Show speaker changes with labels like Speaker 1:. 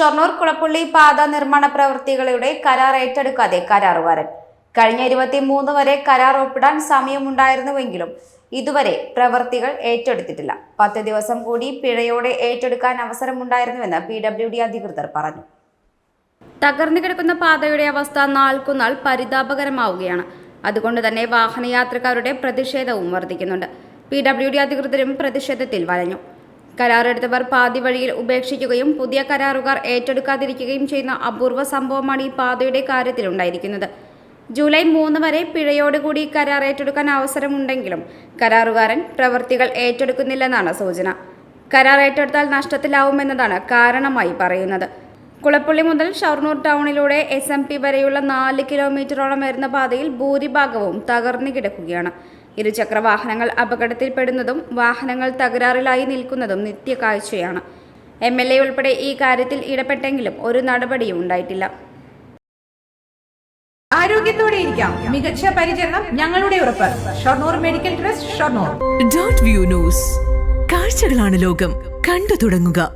Speaker 1: ഷൊർണൂർ കുളപ്പള്ളി പാത നിർമ്മാണ പ്രവൃത്തികളുടെ കരാർ ഏറ്റെടുക്കാതെ കരാറുകാരൻ. കഴിഞ്ഞ ഇരുപത്തിമൂന്ന് വരെ കരാർ ഒപ്പിടാൻ സമയമുണ്ടായിരുന്നുവെങ്കിലും ഇതുവരെ പ്രവൃത്തികൾ ഏറ്റെടുത്തിട്ടില്ല. പത്ത് ദിവസം കൂടി പിഴയോടെ ഏറ്റെടുക്കാൻ അവസരമുണ്ടായിരുന്നുവെന്ന് പി ഡബ്ല്യു ഡി അധികൃതർ പറഞ്ഞു. തകർന്നു കിടക്കുന്ന പാതയുടെ അവസ്ഥ നാൾക്കുനാൾ പരിതാപകരമാവുകയാണ്. അതുകൊണ്ട് തന്നെ വാഹനയാത്രക്കാരുടെ പ്രതിഷേധവും വർദ്ധിക്കുന്നുണ്ട്. പി ഡബ്ല്യു ഡി അധികൃതരും പ്രതിഷേധത്തിൽ വലഞ്ഞു. കരാറെടുത്തവർ പാതി വഴിയിൽ ഉപേക്ഷിക്കുകയും പുതിയ കരാറുകാർ ഏറ്റെടുക്കാതിരിക്കുകയും ചെയ്യുന്ന അപൂർവ സംഭവമാണ് ഈ പാതയുടെ കാര്യത്തിലുണ്ടായിരിക്കുന്നത്. ജൂലൈ മൂന്ന് വരെ പിഴയോടുകൂടി കരാർ ഏറ്റെടുക്കാൻ അവസരമുണ്ടെങ്കിലും കരാറുകാരൻ പ്രവൃത്തികൾ ഏറ്റെടുക്കുന്നില്ലെന്നാണ് സൂചന. കരാർ ഏറ്റെടുത്താൽ നഷ്ടത്തിലാവുമെന്നതാണ് കാരണമായി പറയുന്നത്. കുളപ്പള്ളി മുതൽ ഷൊർണൂർ ടൗണിലൂടെ എസ് എം പി വരെയുള്ള നാല് കിലോമീറ്ററോളം വരുന്ന പാതയിൽ ഭൂരിഭാഗവും തകർന്നു കിടക്കുകയാണ്. ഇരുചക്ര വാഹനങ്ങൾ അപകടത്തിൽപ്പെടുന്നതും വാഹനങ്ങൾ തകരാറിലായി നിൽക്കുന്നതും നിത്യകാഴ്ചയാണ്. എം എൽ എ ഉൾപ്പെടെ ഈ കാര്യത്തിൽ ഇടപെട്ടെങ്കിലും ഒരു നടപടിയും ഉണ്ടായിട്ടില്ല.
Speaker 2: ആരോഗ്യത്തോടെ ഇരിക്കാം. മികച്ച പരിചരണം ഞങ്ങളുടെ ഉറപ്പ്. Shoranur medical trust Shoranur.
Speaker 3: Dot view news കാഴ്ചകളാണ് ലോകം. കണ്ടു തുടങ്ങുക.